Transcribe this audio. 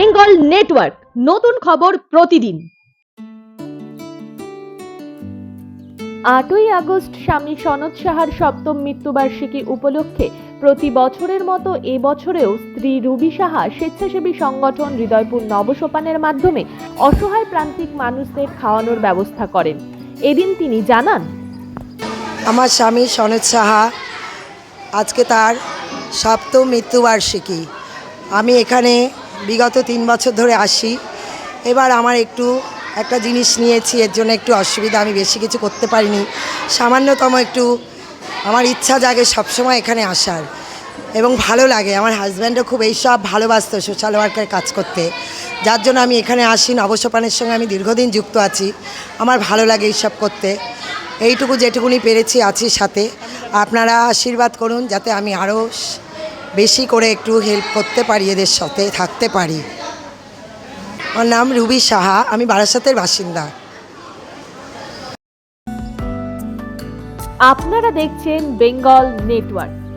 Bengal network নতুন খবর প্রতিদিন। আটই আগস্ট স্বামী সনদ সাহার সপ্তম মৃত্যুবার্ষিকী উপলক্ষে প্রতি বছরের মতো এবছরেও স্ত্রী রুবি সাহা স্বেচ্ছাসেবী সংগঠন হৃদয়পুর নবসোপানের মাধ্যমে অসহায় প্রান্তিক মানুষদের খাওয়ানোর ব্যবস্থা করেন। এদিন তিনি জানান আমার স্বামী সনদ সাহা আজকে তার সপ্তম মৃত্যুবার্ষিকী। আমি এখানে বিগত তিন বছর ধরে আসি। এবার আমার একটু একটা জিনিস নিয়েছি, এর জন্য একটু অসুবিধা, আমি বেশি কিছু করতে পারিনি। সামান্যতম একটু আমার ইচ্ছা জাগে সবসময় এখানে আসার এবং ভালো লাগে। আমার হাজব্যান্ডও খুব এইসব ভালোবাসত সোশ্যাল ওয়ার্কের কাজ করতে। যার জন্য আমি এখানে আসি, নবসোপানের সঙ্গে আমি দীর্ঘদিন যুক্ত আছি। আমার ভালো লাগে এইসব করতে। এইটুকু যেটুকুনি পেরেছি আছি সাথে। আপনারা আশীর্বাদ করুন যাতে আমি আরও বেশি করে একটু হেল্প করতে পারি এদের সাথে, থাকতে পারি। আমার নাম রুবি সাহা, আমি বারাসাতের বাসিন্দা। আপনারা দেখছেন বেঙ্গল নেটওয়ার্ক।